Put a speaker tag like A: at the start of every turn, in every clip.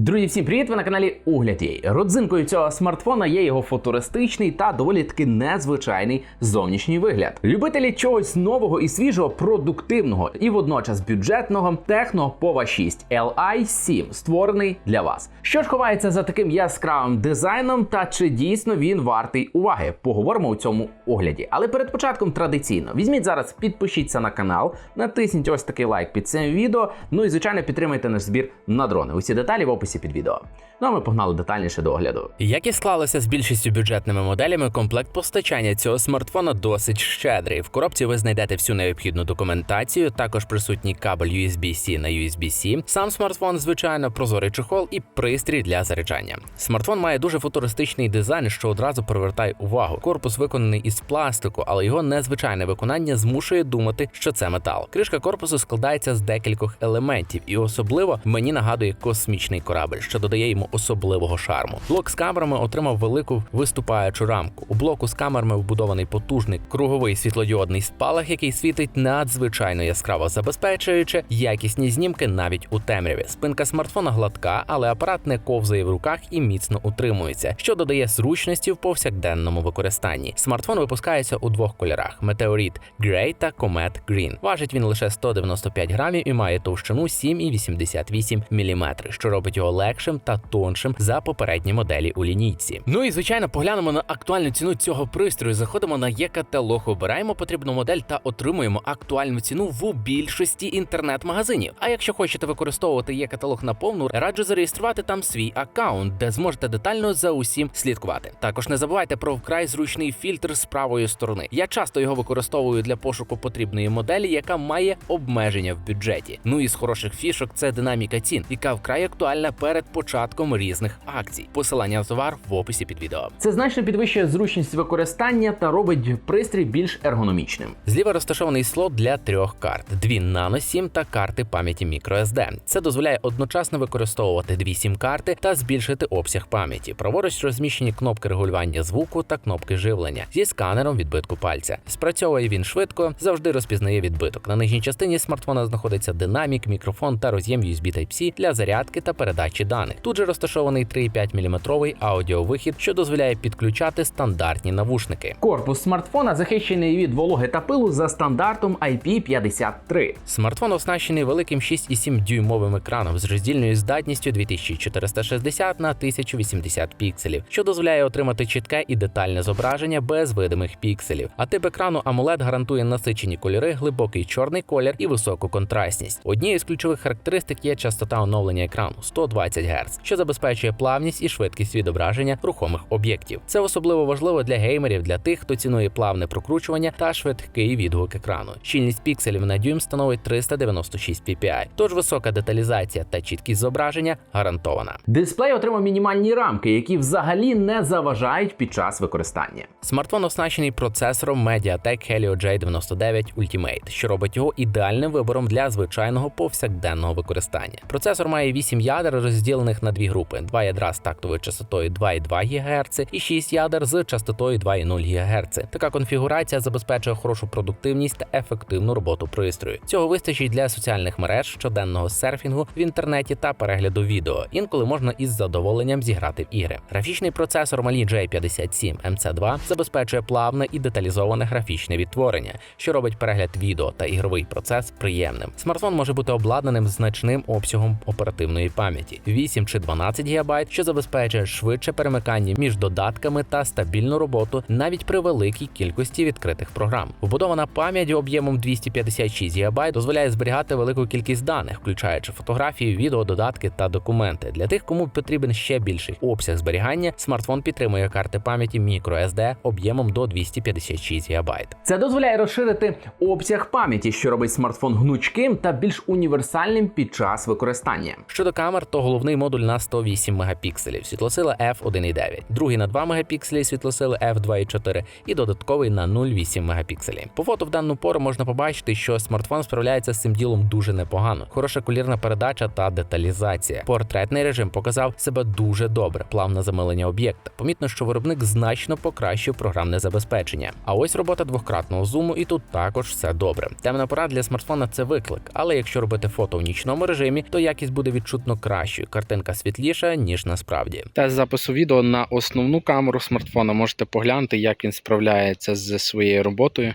A: Друзі, всім привіт! Ви на каналі Огляді. Родзинкою цього смартфона є його футуристичний та доволі таки незвичайний зовнішній вигляд. Любителі чогось нового і свіжого, продуктивного і водночас бюджетного Tecno Pova 6 Li7 створений для вас. Що ж ховається за таким яскравим дизайном, та чи дійсно він вартий уваги? Поговоримо у цьому огляді. Але перед початком традиційно візьміть зараз, підпишіться на канал, натисніть ось такий лайк під цим відео. Ну і звичайно підтримайте наш збір на дрони. Усі деталі в описі під відео. Ну а ми погнали детальніше до огляду.
B: Як і склалося з більшістю бюджетними моделями, комплект постачання цього смартфона досить щедрий. В коробці ви знайдете всю необхідну документацію, також присутній кабель USB-C на USB-C, сам смартфон, звичайно, прозорий чохол і пристрій для заряджання. Смартфон має дуже футуристичний дизайн, що одразу привертає увагу. Корпус виконаний із пластику, але його незвичайне виконання змушує думати, що це метал. Кришка корпусу складається з декількох елементів, і особливо мені нагадує космічний корабль, що додає йому особливого шарму. Блок з камерами отримав велику виступаючу рамку. У блоку з камерами вбудований потужний круговий світлодіодний спалах, який світить надзвичайно яскраво, забезпечуючи якісні знімки навіть у темряві. Спинка смартфона гладка, але апарат не ковзає в руках і міцно утримується, що додає зручності в повсякденному використанні. Смартфон випускається у двох кольорах: Meteorite Grey та Comet Green. Важить він лише 195 грамів і має товщину 7,88 мм, що робить його легшим та тоншим за попередні моделі у лінійці. Ну і звичайно, поглянемо на актуальну ціну цього пристрою. Заходимо на є-каталог, обираємо потрібну модель та отримуємо актуальну ціну в більшості інтернет-магазинів. А якщо хочете використовувати є-каталог на повну, раджу зареєструвати там свій аккаунт, де зможете детально за усім слідкувати. Також не забувайте про вкрай зручний фільтр з правої сторони. Я часто його використовую для пошуку потрібної моделі, яка має обмеження в бюджеті. Ну і з хороших фішок це динаміка цін, яка вкрай актуальна перед початком різних акцій. Посилання на товар в описі під відео.
A: Це значно підвищує зручність використання та робить пристрій більш ергономічним.
B: Зліва розташований слот для трьох карт: дві Nano SIM та карти пам'яті microSD. Це дозволяє одночасно використовувати дві сім-карти та збільшити обсяг пам'яті. Праворуч розміщені кнопки регулювання звуку та кнопки живлення зі сканером відбитку пальця. Спрацьовує він швидко, завжди розпізнає відбиток. На нижній частині смартфона знаходиться динамік, мікрофон та роз'єм USB Type-C для зарядки та передачі даних. Тут же розташований 3,5 мм аудіовихід, що дозволяє підключати стандартні навушники.
A: Корпус смартфона захищений від вологи та пилу за стандартом IP53.
B: Смартфон оснащений великим 6,7 дюймовим екраном з роздільною здатністю 2460 на 1080 пікселів, що дозволяє отримати чітке і детальне зображення без видимих пікселів. А тип екрану AMOLED гарантує насичені кольори, глибокий чорний колір і високу контрастність. Однією з ключових характеристик є частота оновлення екрану 120 Гц, що забезпечує плавність і швидкість відображення рухомих об'єктів. Це особливо важливо для геймерів, для тих, хто цінує плавне прокручування та швидкий відгук екрану. Щільність пікселів на дюйм становить 396 ppi, тож висока деталізація та чіткість зображення гарантована.
A: Дисплей отримав мінімальні рамки, які взагалі не заважають під час використання.
B: Смартфон оснащений процесором MediaTek Helio J99 Ultimate, що робить його ідеальним вибором для звичайного повсякденного використання. Процесор має 8 ядер, розділених на дві групи: два ядра з тактовою частотою 2,2 ГГц і 6 ядер з частотою 2,0 ГГц. Така конфігурація забезпечує хорошу продуктивність та ефективну роботу пристрою. Цього вистачить для соціальних мереж, щоденного серфінгу в інтернеті та перегляду відео. Інколи можна із задоволенням зіграти в ігри. Графічний процесор Mali J57 MC2 забезпечує плавне і деталізоване графічне відтворення, що робить перегляд відео та ігровий процес приємним. Смартфон може бути обладнаним значним обсягом оперативної пам'яті 8 чи 12 ГБ, що забезпечує швидше перемикання між додатками та стабільну роботу навіть при великій кількості відкритих програм. Вбудована пам'ять об'ємом 256 ГБ дозволяє зберігати велику кількість даних, включаючи фотографії, відео, додатки та документи. Для тих, кому потрібен ще більший обсяг зберігання, смартфон підтримує карти пам'яті microSD об'ємом до 256 ГБ.
A: Це дозволяє розширити обсяг пам'яті, що робить смартфон гнучким та більш універсальним під час використання.
B: Щодо камер, то головний модуль на 108 мегапікселів, світлосила f1.9, другий на 2 мегапікселі, світлосили f2.4 і додатковий на 0,8 мегапікселі. По фото в дану пору можна побачити, що смартфон справляється з цим ділом дуже непогано. Хороша колірна передача та деталізація. Портретний режим показав себе дуже добре, плавне замилення об'єкта. Помітно, що виробник значно покращив програмне забезпечення. А ось робота двократного зуму, і тут також все добре. Темна пора для смартфона це виклик, але якщо робити фото в нічному режимі, то якість буде відчутно краще. Кращою. Картинка світліша ніж насправді. Тест запису відео на основну камеру смартфона. Можете поглянути, як він справляється з своєю роботою.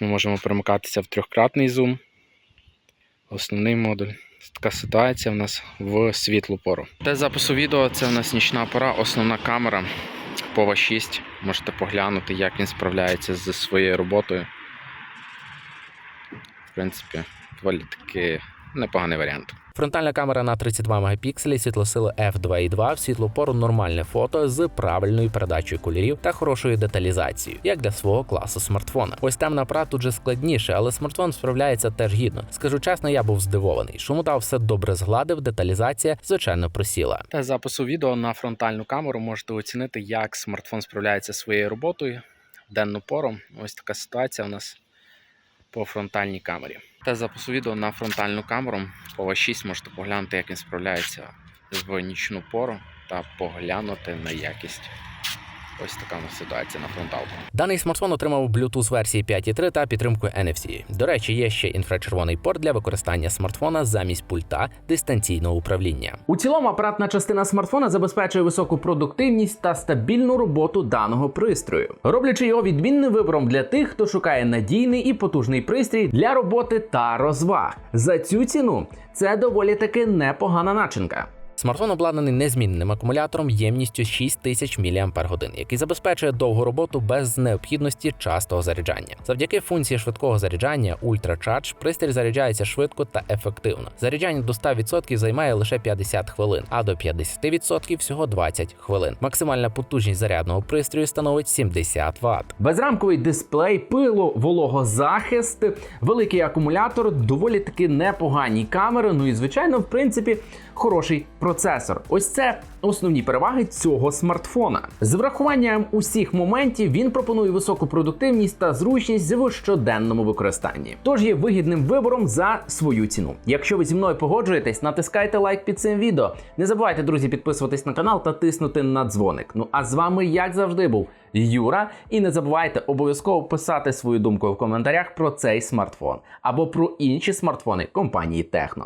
B: Ми можемо перемикатися в трьохкратний зум. Основний модуль. Така ситуація в нас в світлу пору. Тест запису відео це в нас нічна пора, основна камера. Пова 6. Можете поглянути, як він справляється з своєю роботою. В принципі, доволі таки непоганий варіант. Фронтальна камера на 32 мегапікселі, світлосили f2.2, в світлу пору нормальне фото з правильною передачею кольорів та хорошою деталізацією, як для свого класу смартфона. Ось темна пра тут же складніше, але смартфон справляється теж гідно. Скажу чесно, я був здивований. Шумодав все добре згладив, деталізація звичайно просіла. Та запису відео на фронтальну камеру можете оцінити, як смартфон справляється своєю роботою денну пору. Ось така ситуація у нас по фронтальній камері. Та запису відео на фронтальну камеру по 6 можете поглянути, як він справляється в нічну пору та поглянути на якість. Ось така у нас ситуація на фронталку. Даний смартфон отримав Bluetooth версії 5.3 та підтримку NFC. До речі, є ще інфрачервоний порт для використання смартфона замість пульта дистанційного управління.
A: У цілому апаратна частина смартфона забезпечує високу продуктивність та стабільну роботу даного пристрою, роблячи його відмінним вибором для тих, хто шукає надійний і потужний пристрій для роботи та розваг. За цю ціну це доволі таки непогана начинка.
B: Смартфон обладнаний незмінним акумулятором ємністю 6000 мАч, який забезпечує довгу роботу без необхідності частого заряджання. Завдяки функції швидкого заряджання Ultra Charge пристрій заряджається швидко та ефективно. Заряджання до 100% займає лише 50 хвилин, а до 50% всього 20 хвилин. Максимальна потужність зарядного пристрою становить 70 Вт.
A: Безрамковий дисплей, пило, вологозахист, великий акумулятор, доволі таки непогані камери. Ну і звичайно, в принципі, хороший процесор. Ось це основні переваги цього смартфона. З врахуванням усіх моментів він пропонує високу продуктивність та зручність в щоденному використанні. Тож є вигідним вибором за свою ціну. Якщо ви зі мною погоджуєтесь, натискайте лайк під цим відео. Не забувайте, друзі, підписуватись на канал та тиснути на дзвоник. Ну а з вами, як завжди, був Юра. І не забувайте обов'язково писати свою думку в коментарях про цей смартфон або про інші смартфони компанії Техно.